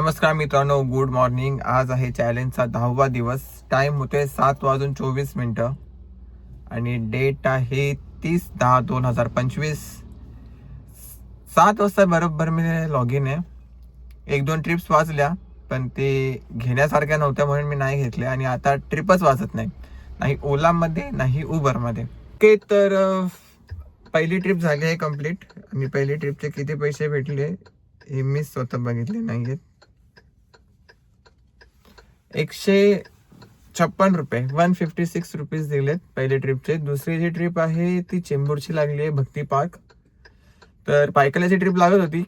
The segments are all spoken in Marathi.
नमस्कार मित्रांनो गुड मॉर्निंग आज आहे चॅलेंजचा दहावा दिवस. टाइम होतोय सात वाजून चोवीस मिनटं. आणि डेट आहे तीस दहा दोन हजार पंचवीस. सात वाजता बरोबर मी लॉग इन आहे. एक दोन ट्रिप्स वाचल्या पण ते घेण्यासारख्या नव्हत्या म्हणून मी नाही घेतले. आणि आता ट्रिपच वाचत नाही. नाही ओलामध्ये नाही उबरमध्ये. ओके तर पहिली ट्रिप झाली आहे कंप्लीट आणि पहिली ट्रिपचे किती पैसे भेटले हे मी स्वतः बघितले नाही आहेत. एकशे छप्पन रुपये. वन फिफ्टी सिक्स रुपीज दिलेत पहिल्या ट्रिपचे दुसरी जी ट्रिप आहे ती चेंबूरची लागली आहे भक्ती पार्क तर पायकल्याची ट्रिप लागत होती.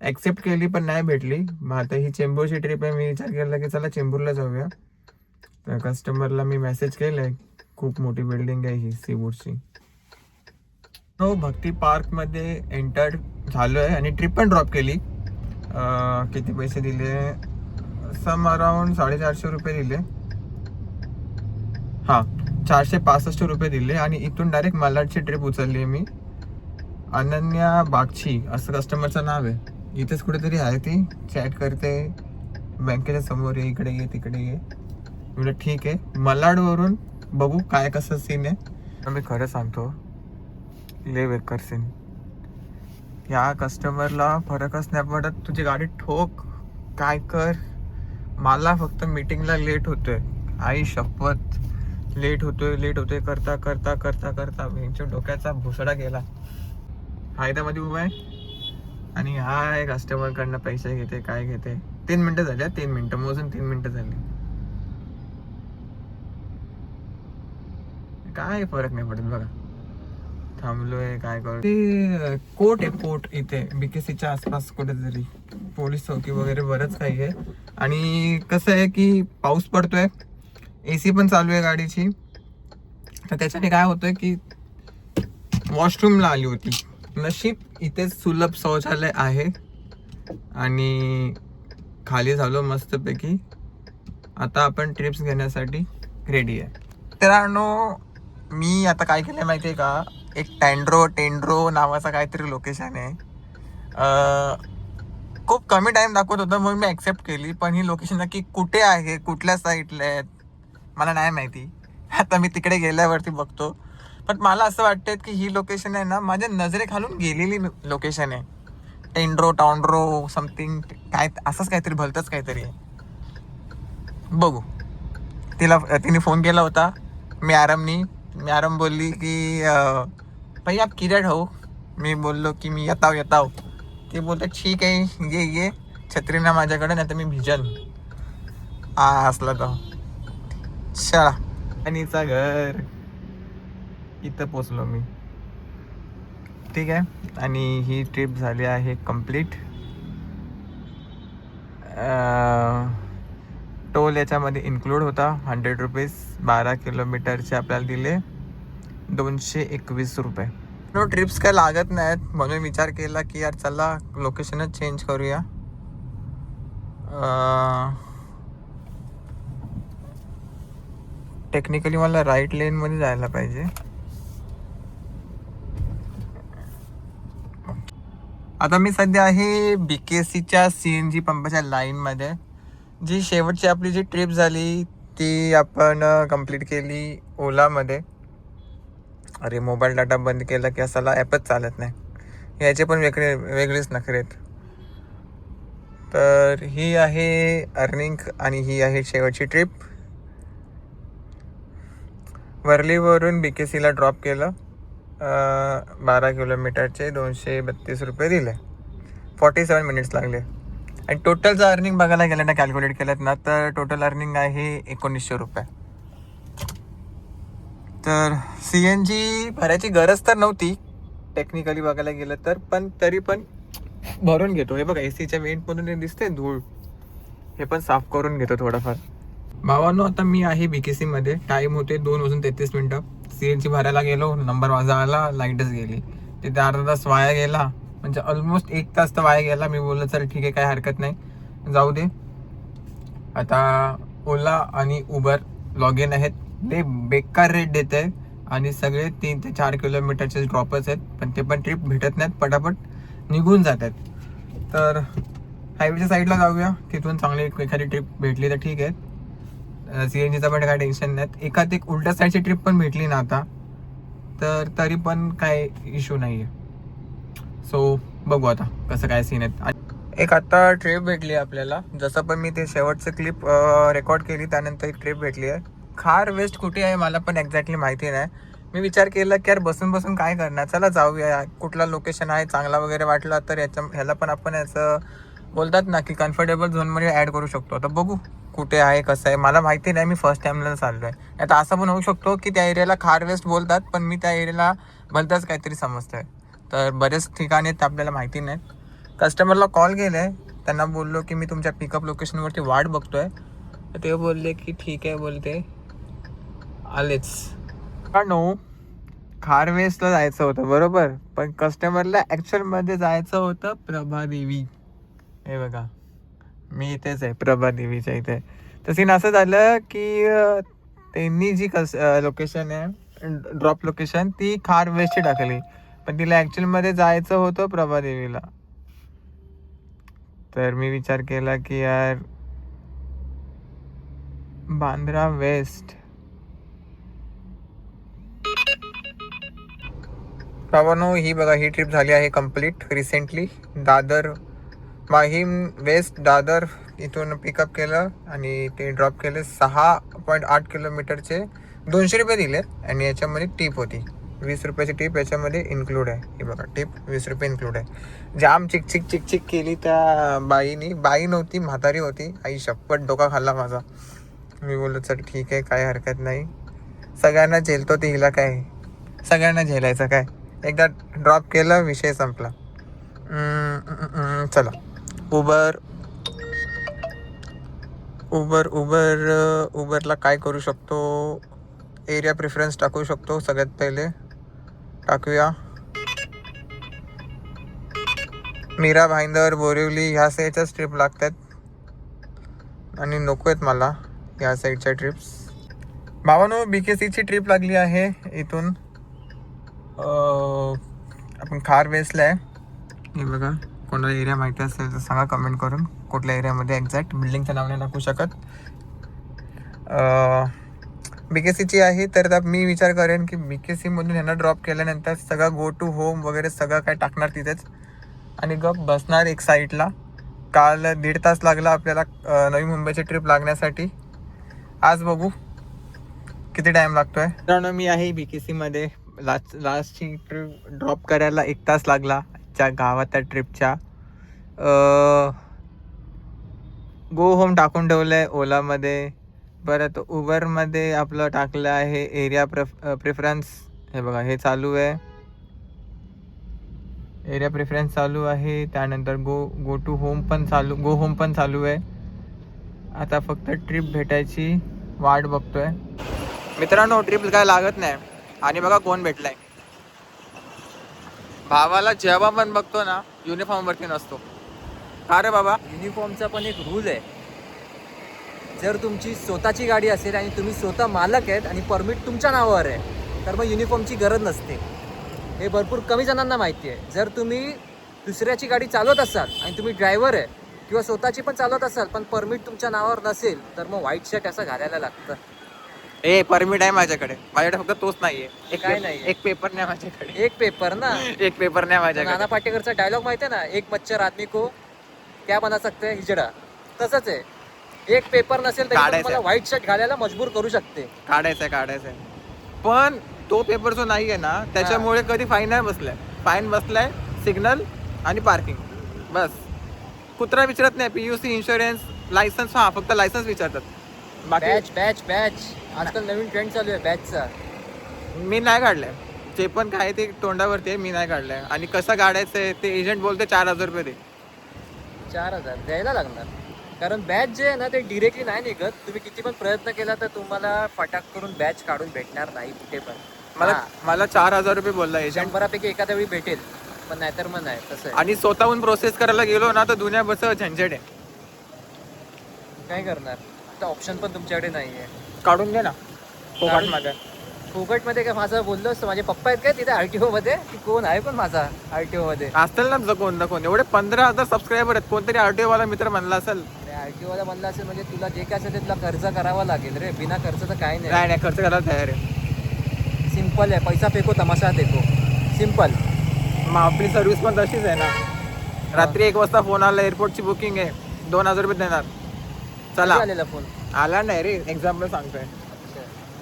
ऍक्सेप्ट केली पण नाही भेटली. मग आता ही चेंबूरची ट्रिप आहे मी विचार केला की चला चेंबूरला जाऊया. तर कस्टमरला मी मेसेज केलाय. खूप मोठी बिल्डिंग आहे ही सीवूडची हो भक्ती पार्कमध्ये एंटर झालो आहे आणि ट्रिप पण ड्रॉप केली. किती पैसे दिले? सम अराउंड साडेचारशे रुपये दिले. हां चारशे पासष्ट रुपये दिले आणि इथून डायरेक्ट मलाडची ट्रिप उचलली मी. अनन्या बागची असं कस्टमरचं नाव आहे. इथेच कुठेतरी आहे ती. चॅट करते. बँकेच्या समोर ये इकडे ये तिकडे ये. म्हणजे ठीक आहे. मलाडवरून बघू काय कसं सीन आहे. मी खरं सांगतो. ले वेकर सीन या कस्टमरला फरकच नाही पडत तुझी गाडी ठोक. काय कर? मला फक्त मीटिंगला लेट होतोय. आई शपथ. लेट होतोय लेट होतोय. करता करता करता करता. भीमच्या डोक्याचा भुसडा गेला. फायद्यामध्ये उभा आहे. आणि हा आहे कस्टमरकडनं पैसे घेते काय घेते. तीन मिनटं झाले तीन मिनटं. मोजून तीन मिनटं झाली. काय फरक नाही पडत बघा. थांबलोय काय करू? ते कोर्ट आहे कोर्ट इथे बीकेसीच्या आसपास कुठेतरी. पोलीस चौकी वगैरे बरंच काही आहे. आणि कसं आहे की पाऊस पडतोय एसी पण चालू आहे गाडीची. तर त्याच्याने काय होतंय की वॉशरूमला आली होती. नशीब इथे सुलभ शौचालय आहे. आणि खाली झालो मस्तपैकी. आता आपण ट्रिप्स घेण्यासाठी रेडी आहे. मित्रांनो मी आता काय केलं माहिती आहे का? एक टँड्रो टेंड्रो नावाचं काहीतरी लोकेशन आहे. खूप कमी टाइम दाखवत होतं म्हणून मी ॲक्सेप्ट केली. पण ही लोकेशन नक्की कुठे आहे? कुठल्या साईडला आहेत? मला नाही माहिती. आता मी तिकडे गेल्यावरती बघतो. पण मला असं वाटतं की ही लोकेशन आहे ना माझ्या नजरेखालून गेलेली लोकेशन आहे. टेंड्रो टाउंड्रो समथिंग काय असंच काहीतरी भलतंच काहीतरी आहे. बघू. तिला तिने फोन केला होता. मी आरामनी मी आराम बोलली की भाई आप किधर हो? मी बोललो की मी येताव येताव ते बोलतात ठीक आहे ये ये छत्री ना माझ्याकडे नाही तर मी भिजल. आ हसला तो. चला. अनिचा घर. इथं पोचलो मी. ठीक आहे. आणि ही ट्रिप झाली आहे कंप्लीट टोल याच्यामध्ये इन्क्लूड होता. हंड्रेड रुपीज बारा किलोमीटरचे आपल्याला दिले. दोनशे एकवीस रुपये. नो ट्रिप्स काय लागत नाहीत. म्हणून विचार केला की यार चला लोकेशनच चेंज करूया. टेक्निकली मला राईट लेनमध्ये जायला पाहिजे. आता मी सध्या आहे बी के सीच्या सी एन जी पंपाच्या लाईनमध्ये जी शेवटची आपली जी ट्रिप झाली ती आपण कंप्लीट केली ओलामध्ये. अरे मोबाईल डाटा बंद केला की असाला ॲपच चालत नाही. याचे पण वेगळे वेगळेच नखरे आहेत. तर ही आहे अर्निंग आणि ही आहे शेवटची ट्रिप. वर्लीवरून बी के सीला ड्रॉप केलं. बारा किलोमीटरचे दोनशे बत्तीस रुपये दिले. फॉर्टी सेवन मिनिट्स लागले. आणि टोटलचं अर्निंग बघायला गेलं ना कॅल्क्युलेट केलं ना तर टोटल अर्निंग आहे एकोणीसशे रुपये. तर सी एन जी भरायची गरज तर नव्हती. टेक्निकली बघायला गेलं तर पण तरी पण भरून घेतो. हे बघा ए सीच्या वेंटमधून दिसते धूळ. हे पण साफ करून घेतो थोडंफार. भावानो आता मी आहे बीकेसी मध्ये. टाइम होते दोन वाजून तेहतीस मिनिटं. सी एन जी भरायला गेलो नंबर माझा आला लाईटच गेली. तिथे अर्धा तास वाया गेला. म्हणजे ऑलमोस्ट एक तास तर वाया गेला. मी बोललो चल ठीक आहे काही हरकत नाही. जाऊ दे. आता ओला आणि उबर लॉग इन आहेत. ते बेकार रेट देत आहे. आणि सगळे तीन ते चार किलोमीटरचे ड्रॉपर्स आहेत. पण ते पण ट्रिप भेटत नाहीत. पटापट निघून जात आहेत. तर हायवेच्या साईडला जाऊया. तिथून चांगली एक- एखादी ट्रिप भेटली तर ठीक आहे. सी एन जीचं पण काय टेन्शन नाही एखाद एक उलट्या साईडची ट्रिप पण भेटली ना आता. तर तरी पण काय इश्यू नाही आहे सो बघू आता कसं काय सीन आहेत. आणि एक आता ट्रिप भेटली आहे आपल्याला. जसं पण मी ते शेवटचं क्लिप रेकॉर्ड केली त्यानंतर एक ट्रिप भेटली आहे. खार वेस्ट कुठे आहे मला पण एक्झॅक्टली माहिती नाही. मी विचार केला की यार बसून बसून काय करणार? चला जाऊया. कुठला लोकेशन आहे? चांगला वगैरे वाटला तर याच्या ह्याला पण आपण याचं बोलतात ना की कम्फर्टेबल झोनमध्ये ॲड करू शकतो. आता बघू कुठे आहे कसं आहे. मला माहिती नाही मी फर्स्ट टाईमला चाललो आहे आता असं पण होऊ शकतो की त्या एरियाला खार वेस्ट बोलतात पण मी त्या एरियाला भलताच काहीतरी समजतोय. तर बरेच ठिकाणी आहेत आपल्याला माहिती नाहीत कस्टमरला कॉल. केलाय त्यांना बोललो की मी तुमच्या पिकअप लोकेशनवरती वाट बघतोय. तर ते बोलले की ठीक आहे बोलते. आलेच. नो खार वेस्टला जायचं होतं बरोबर? पण कस्टमरला ॲक्च्युअलमध्ये जायचं होतं प्रभादेवी हे बघा मी इथेच आहे प्रभादेवीच्या इथे. तर सीन असं झालं की त्यांनी जी कस लोकेशन आहे ड्रॉप लोकेशन ती खार वेस्टची टाकली. पण तिला ॲक्च्युअलमध्ये जायचं होतं प्रभादेवीला तर मी विचार केला की यार बांद्रा वेस्ट. बाबांनो ही बघा ही ट्रिप झाली आहे complete recently Dadar Mahim west Dadar इथून पिकअप केलं आणि ते ड्रॉप केले सहा पॉईंट आठ किलोमीटरचे. दोनशे रुपये दिले आणि याच्यामध्ये टीप होती. वीस रुपयाची टीप याच्यामध्ये इन्क्लूड आहे. ही बघा टीप वीस रुपये इन्क्लूड आहे. जाम चिकचिक चिकचिक केली त्या बाईनी. बाई नव्हती म्हातारी होती. आई शप्पट डोका खाल्ला माझा. मी बोललो चल ठीक आहे काय हरकत नाही. सगळ्यांना झेलतो ती हिला काय? सगळ्यांना झेलायचं काय? एकदा ड्रॉप केलं विषय संपला. चला. उबर उबर उबर उबरला काय करू शकतो? एरिया प्रिफरन्स टाकू शकतो सगळ्यात पहिले. टाकूया. मीरा भाईंदर बोरिवली ह्या साईडच्याच ट्रिप लागतात. आणि नको आहेत मला ह्या साईडच्या ट्रिप्स भावानो बी के सीची ट्रिप लागली आहे इथून. आपण खार वेस्टला आहे. हे बघा कोणाला एरिया माहिती असेल तर सांगा कमेंट करून कुठल्या एरियामध्ये एक्झॅक्ट बिल्डिंगचं नाव नाही टाकू शकत. बी के सीची आहे तर आता मी विचार करेन की बी के सीमधून ह्यांना ड्रॉप केल्यानंतर सगळं गो टू होम वगैरे सगळं काय टाकणार तिथेच? आणि गप बसणार एक साईडला काल दीड तास लागला आपल्याला नवी मुंबईची ट्रिप लागण्यासाठी. आज बघू किती टाइम लागतोय? मित्रांनो मी आहे बी के सीमध्ये लास्ट लास्टची ट्रिप ड्रॉप करायला एक तास लागला त्या गावात त्या ट्रिपच्या गो होम टाकून ठेवलं आहे ओलामध्ये. परत उबरमध्ये आपलं टाकलं आहे एरिया प्रेफ प्रेफरन्स हे बघा हे चालू आहे. एरिया प्रेफरन्स चालू आहे. त्यानंतर गो गो टू होम पण चालू गो होम पण चालू आहे. आता फक्त ट्रिप भेटायची वाट बघतोय. मित्रांनो ट्रिप काय लागत नाही. आणि बघा कोण भेटलाय. भावाला जेव्हा पण बघतो ना युनिफॉर्म वरती नसतो. का रे बाबा? युनिफॉर्मचा पण एक रूल आहे. जर तुमची स्वतःची गाडी असेल आणि तुम्ही स्वतः मालक आहेत आणि परमिट तुमच्या नावावर आहे तर मग युनिफॉर्मची गरज नसते. हे भरपूर कमी जणांना माहिती आहे. जर तुम्ही दुसऱ्याची गाडी चालवत असाल आणि तुम्ही ड्रायव्हर आहे किंवा स्वतःची पण चालवत असाल पण परमिट तुमच्या नावावर नसेल तर मग व्हाईट शर्ट असं घालायला लागतं. ए परमिट आहे माझ्याकडे. माझ्याकडे फक्त तोच नाहीये. एक काय पे- नाहीये? एक पेपर नाही माझ्याकडे. एक पेपर ना? एक पेपर नाही माझ्याकडे. नाना पाटेकरचा डायलॉग माहिती आहे ना? एक मच्छर आदमी को क्या बना सकते हैं हिजडा? तसंच आहे. एक पेपर नसेल तर काढायचं मला आहे. व्हाईट शर्ट घालायला मजबूर करू शकते. काढायचंय काढायचंय पण तो पेपर जो नाहीये ना त्याच्यामुळे कधी फाईन नाही बसलाय. फाईन बसलाय सिग्नल आणि पार्किंग बस. कुत्रा विचारत नाही पीयूसी इन्शुरन्स लायसन्स हा फक्त लायसन्स विचारतात. बॅच बॅच बॅच आजकाल नवीन ट्रेंड चालू आहे बॅचचा मी नाही काढलंय. जे पण काय ते तोंडावरती आहे मी नाही काढलंय. आणि कसं काढायचंय ते एजंट बोलते चार हजार रुपये दे. चार हजार द्यायला लागणार. कारण बॅच जे आहे ना ते डिरेक्टली नाही निघत. तुम्ही किती पण प्रयत्न केला तर तुम्हाला फटाक करून बॅच काढून भेटणार नाही कुठे पण. मला. मला चार हजार रुपये बोलला एजंट शंभरापैकी एखाद्या वेळी भेटेल. पण नाहीतर मग नाही तसं आहे. आणि स्वतःहून प्रोसेस करायला गेलो ना तर दुनिया बस झंझट आहे. काय करणार? आता ऑप्शन पण तुमच्याकडे नाही आहे काढून घे ना. काढून- मध्ये फुकटमध्ये काय माझं बोललो असतं माझे पप्पा आहेत काय तिथे आर टी मध्ये? की कोण आहे पण माझा आर टी मध्ये? असतील ना तुझं कोण ना कोण. एवढे पंधरा हजार सबस्क्रायबर आहेत कोणतरी आरटीओ वाला मित्र म्हणला असेल. आर टी वाला म्हणलं असेल म्हणजे तुला जे काय असेल ते तुला खर्च करावा लागेल रे. बिना खर्च तर काय नाही. नाही नाही खर्च करायला तयार आहे. सिंपल आहे पैसा फेको तमाशा देखो सिंपल मग आपली सर्व्हिस पण तशीच आहे ना. रात्री एक वाजता फोन आला एअरपोर्टची बुकिंग आहे. दोन हजार रुपये देणार. चला. आलेला फोन आला नाही रे एक्झाम्पल सांगतोय.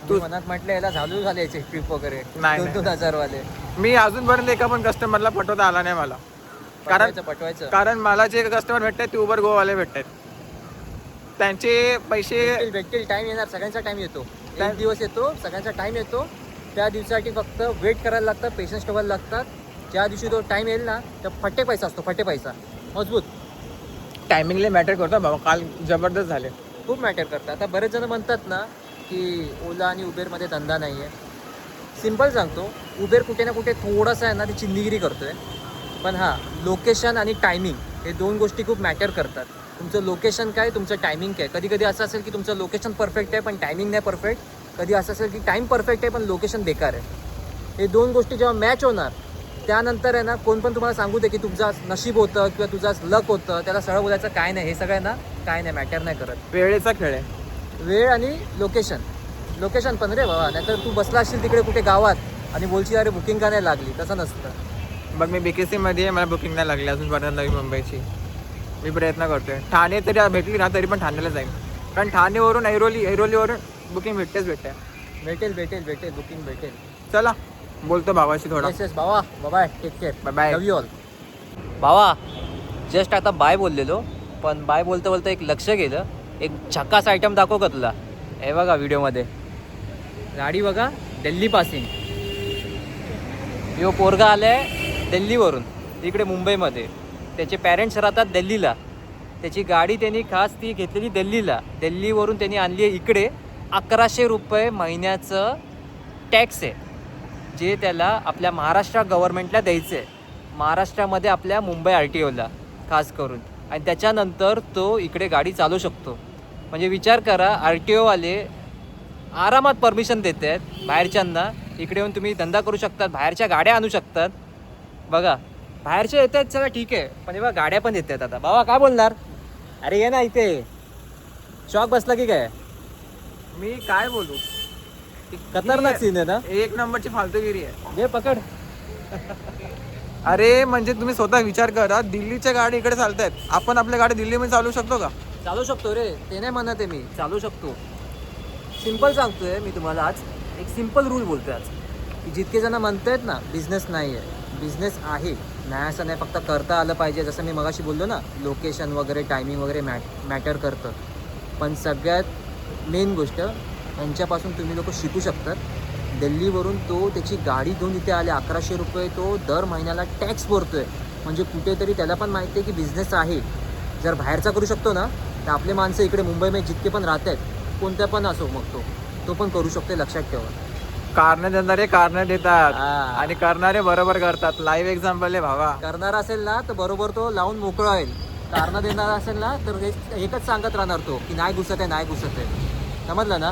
तू मनात म्हटलं याला झालू झाले ट्रिप वगैरे. नाही, दोन. दोन हजार वाले मी अजूनपर्यंत एका पण कस्टमरला पटवता आला नाही मला. कारण पटवायचं पटवायचं कारण मला जे कस्टमर भेटतात ते उबर गोवाले भेटतात त्यांचे पैसे भेटतील भेटतील. टाइम येणार सगळ्यांचा टाइम येतो. एक दिवस येतो सगळ्यांचा टाइम येतो. त्या दिवसासाठी फक्त वेट करायला लागतं पेशन्स ठेवायला लागतात. ज्या दिवशी तो टाइम येईल ना तर फट्टे पैसा असतो फट्टे पैसा. मजबूत. टायमिंगला मॅटर करतो. बाबा काल जबरदस्त झाले. खूप मॅटर करतात आता बरेच जण म्हणतात ना की ओला आणि उबेरमध्ये धंदा नाही आहे सिंपल सांगतो उबेर कुठे ना कुठे थोडासा आहे ना ती चिंदीगिरी करतोय. पण हां लोकेशन आणि टायमिंग हे दोन गोष्टी खूप मॅटर करतात. तुमचं लोकेशन काय तुमचं टायमिंग काय. कधी कधी असं असेल की तुमचं लोकेशन परफेक्ट आहे पण टायमिंग नाही परफेक्ट कधी असं असेल की टाईम परफेक्ट आहे पण लोकेशन बेकार आहे. हे दोन गोष्टी जेव्हा मॅच होणार त्यानंतर आहे ना कोण पण तुम्हाला सांगू दे की तुमचं नशीब होतं किंवा तुझं लक होतं त्याला सरळ बोलायचं काय नाही. हे सगळं आहे ना काय नाही मॅटर नाही करत. वेळेचा खेळ आहे. वेळ आणि लोकेशन लोकेशन पण रे बाबा नाहीतर तू बसला असशील तिकडे कुठे गावात आणि बोलशील अरे बुकिंग का नाही लागली? तसं नसतं. बघ मी बीकेसी मध्ये आहे, मला बुकिंग नाही लागली अजूनपर्यंत नवी मुंबईची. मी प्रयत्न करतोय. ठाणे तरी भेटली ना तरी पण ठाण्याला जाईल कारण ठाणेवरून ऐरोली ऐरोलीवरून बुकिंग भेटतेच भेटते. भेटेल भेटेल भेटेल बुकिंग भेटेल. चला. बोलतो भावाशी थोडा. येस येस बाबा bye take care Bye bye. Love you all बाबा जस्ट आता बाय बोललेलो पण बाय बोलता बोलता एक लक्ष गेलं. एक झकास आयटम दाखव का तुला? हे बघा व्हिडिओमध्ये. गाडी बघा दिल्ली पासिंग यो पोरगा आलाय दिल्लीवरून इकडे मुंबईमध्ये. त्याचे पॅरेंट्स राहतात दिल्लीला. त्याची गाडी त्यांनी खास ती घेतलेली दिल्लीला. दिल्लीवरून त्यांनी आणली आहे इकडे. अकराशे रुपये महिन्याचं टॅक्स आहे. जे त्याला आपल्या महाराष्ट्र गव्हर्नमेंटला द्यायचं आहे महाराष्ट्रामध्ये आपल्या मुंबई आर टी ओला खास करून. आणि त्याच्यानंतर तो इकडे गाडी चालवू शकतो. म्हणजे विचार करा आर टी ओवाले आरामात परमिशन देत आहेत बाहेरच्यांना. इकडे येऊन तुम्ही धंदा करू शकतात बाहेरच्या गाड्या आणू शकतात. बघा बाहेरच्या येत आहेत सगळं ठीक आहे पण बघा गाड्या पण येत आहेत आता. बाबा काय बोलणार? अरे ये ना इथे. शॉक बसला की काय? मी काय बोलू? खतरनाक सीन आहे ना? एक नंबरची फालतूगिरी आहे. घे पकड. अरे म्हणजे तुम्ही स्वतः विचार करा दिल्लीच्या गाडी इकडे चालतायत. आपण आपल्या गाडी दिल्लीमध्ये चालू शकतो का? चालू शकतो रे. ते नाही म्हणत आहे मी. चालू शकतो. सिंपल सांगतोय मी तुम्हाला आज. एक सिंपल रूल बोलतोय आज. की जितके जण म्हणतायत ना बिझनेस नाही आहे बिझनेस आहे. नाही असं नाही फक्त करता आलं पाहिजे. जसं मी मगाशी बोललो ना लोकेशन वगैरे टायमिंग वगैरे मॅट मॅटर करतं. पण सगळ्यात मेन गोष्ट यांच्यापासून तुम्ही लोक शिकू शकतात. दिल्लीवरून तो त्याची गाडी घेऊन इथे आले अकराशे रुपये तो दर महिन्याला टॅक्स भरतोय. म्हणजे कुठेतरी त्याला पण माहिती आहे की बिझनेस आहे. जर बाहेरचा करू शकतो ना तर आपले माणसं इकडे मुंबईमध्ये जितके पण राहत आहेत कोणत्या पण असो मग तो तो पण करू शकतो लक्षात ठेवा. कारण देणारे कारण देतात. आणि करणारे बरोबर करतात. लाईव्ह एक्झाम्पल आहे भावा. करणार असेल ना तर बरोबर तो लावून मोकळा होईल. कारण देणार असेल ना तर हे- एकच सांगत राहणार तो की नाही घुसत आहे नाही घुसत आहे. समजलं ना?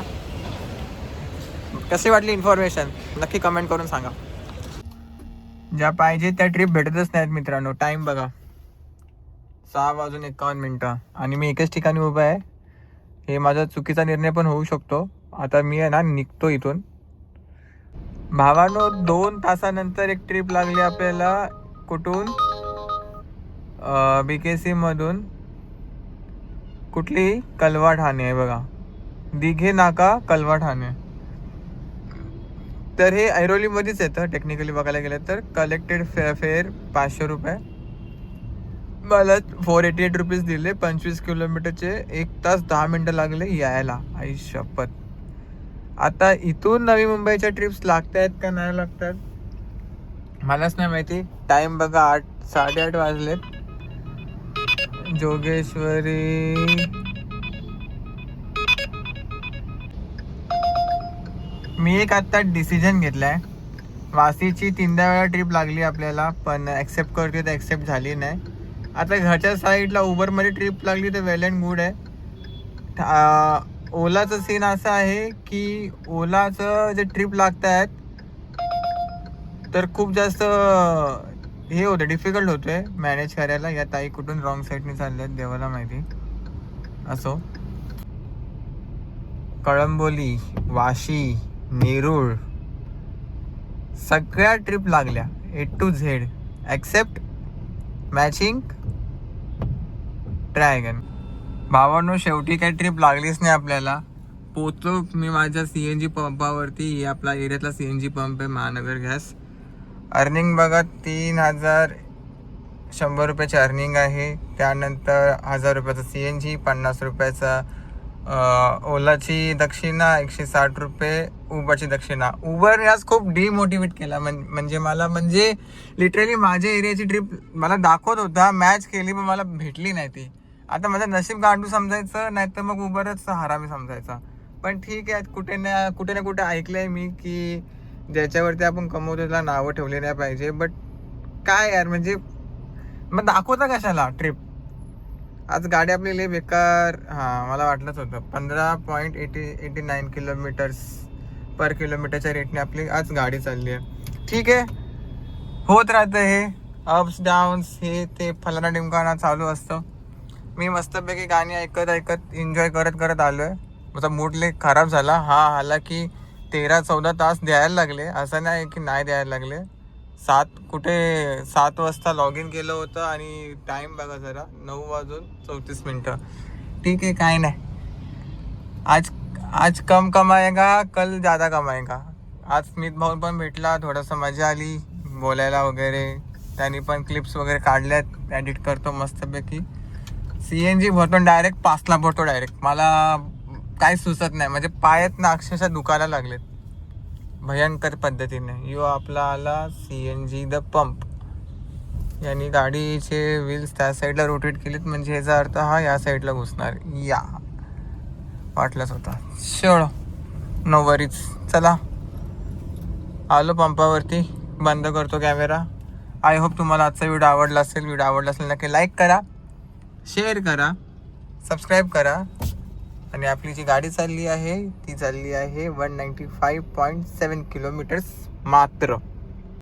कशी वाटली इन्फॉर्मेशन नक्की कमेंट करून सांगा. ज्या पाहिजे त्या ट्रिप भेटतच नाहीत मित्रांनो. टाइम बघा. सहा वाजून एकावन्न मिनटं. आणि मी एकच ठिकाणी उभा आहे. हे माझा चुकीचा निर्णय पण होऊ शकतो. आता मी आहे ना निघतो इथून. भावानो दोन तासानंतर एक ट्रिप लागली आपल्याला कुठून? बी के सी मधून. कुठली? कलवा ठाणे आहे बघा. दिघे नाका कलवा ठाणे तर हे ऐरोलीमध्येच येतं टेक्निकली बघायला गेलं तर. कलेक्टेड फे फेअर पाचशे रुपये. मला फोर एटी एट रुपीज दिले पंचवीस किलोमीटरचे एक तास दहा मिनटं लागले यायला. आई शपथ. आता इथून नवी मुंबईच्या ट्रिप्स लागत आहेत का नाही लागतात? मलाच नाही माहिती. टाइम बघा आठ साडेआठ वाजलेत. जोगेश्वरी मी एक आत्ता डिसिजन घेतलाय. वासीची तीनदा वेळा ट्रिप लागली आपल्याला पण ॲक्सेप्ट करते तर ॲक्सेप्ट झाली नाही. आता घरच्या साईडला उबरमध्ये ट्रिप लागली तर वेल अँड गुड आहे. ओलाचं सीन असं आहे की ओलाचं जे ट्रिप लागत आहेत तर खूप जास्त हे होतं डिफिकल्ट होतोय मॅनेज करायला. या ताई कुठून रॉंग साईडने चालल्या आहेत देवाला माहिती. असो. कळंबोली वाशी. नेरूळ. सगळ्या ट्रिप लागल्या A to Z accept matching dragon भावांनो शेवटी काही ट्रिप लागलीच नाही आपल्याला. पोचलो मी माझ्या सी एन जी पंपावरती आपला एरियातला सी एन जी पंप आहे महानगर गॅस. अर्निंग बघा तीन हजार शंभर रुपयाची अर्निंग आहे. त्यानंतर हजार रुपयाचा सी एन जी पन्नास रुपयाचा ओलाची दक्षिणा एकशे साठ रुपये उबरची दक्षिणा. उबर याच खूप डिमोटिवेट केला. म्हण- म्हणजे मला म्हणजे लिटरली माझ्या एरियाची ट्रिप मला दाखवत होता मॅच केली पण मला भेटली नाही ती. आता माझं नशीब गांडू समजायचं नाही तर मग उबरच हरामी समजायचा. पण ठीक आहे कुठे ना कुठे ना कुठे ऐकलंय मी की ज्याच्यावरती आपण कमवतो त्याला नावं ठेवली नाही पाहिजे. बट काय यार म्हणजे मग दाखवता कशाला ट्रिप आज गाडी आपली लई बेकार. हां मला वाटलंच होतं. पंधरा point eighty eighty nine kilometres per किलोमीटरच्या रेटने आपली आज गाडी चालली आहे. ठीक आहे. होत राहतं हे. अप्स डाऊन्स हे ते. फलाना डिमकाना चालू असतं. मी मस्तपैकी गाणी ऐकत ऐकत एन्जॉय करत करत आलो आहे माझा मूड लय खराब झाला. हा आला की तेरा चौदा तास द्यायला लागले. असं नाही की नाही द्यायला लागले. सात कुठे सात वाजता लॉग इन केलं होतं आणि टाईम बघा जरा नऊ वाजून चौतीस मिनटं. ठीक आहे काय नाही. आज आज कम कमाएगा कल ज़्यादा कमाएगा आज स्मित भाऊ पण भेटला थोडंसं मजा आली बोलायला वगैरे. त्यांनी पण क्लिप्स वगैरे काढल्यात एडिट करतो मस्तपैकी. सी एन जी भरतो डायरेक्ट पासला भरतो डायरेक्ट मला काही सुचत नाही. म्हणजे पायात ना अक्षरशः दुखायला लागलेत. भयंकर पद्धतीने. यो आपला आला C N G the pump यांनी गाडीचे व्हील्स त्या साईडला रोटेट केलेत. म्हणजे याचा अर्थ हा या साईडला घुसणार. या. वाटलंच होता. शेळ नो वरीच चला. आलो पंपावरती बंद करतो कॅमेरा आय होप तुम्हाला आजचा व्हिडिओ आवडला असेल. व्हिडिओ आवडला असेल नक्की लाईक करा. शेअर करा. सबस्क्राईब करा. आणि आपली जी गाडी चालली आहे ती चालली आहे one ninety five point seven kilometres मात्र.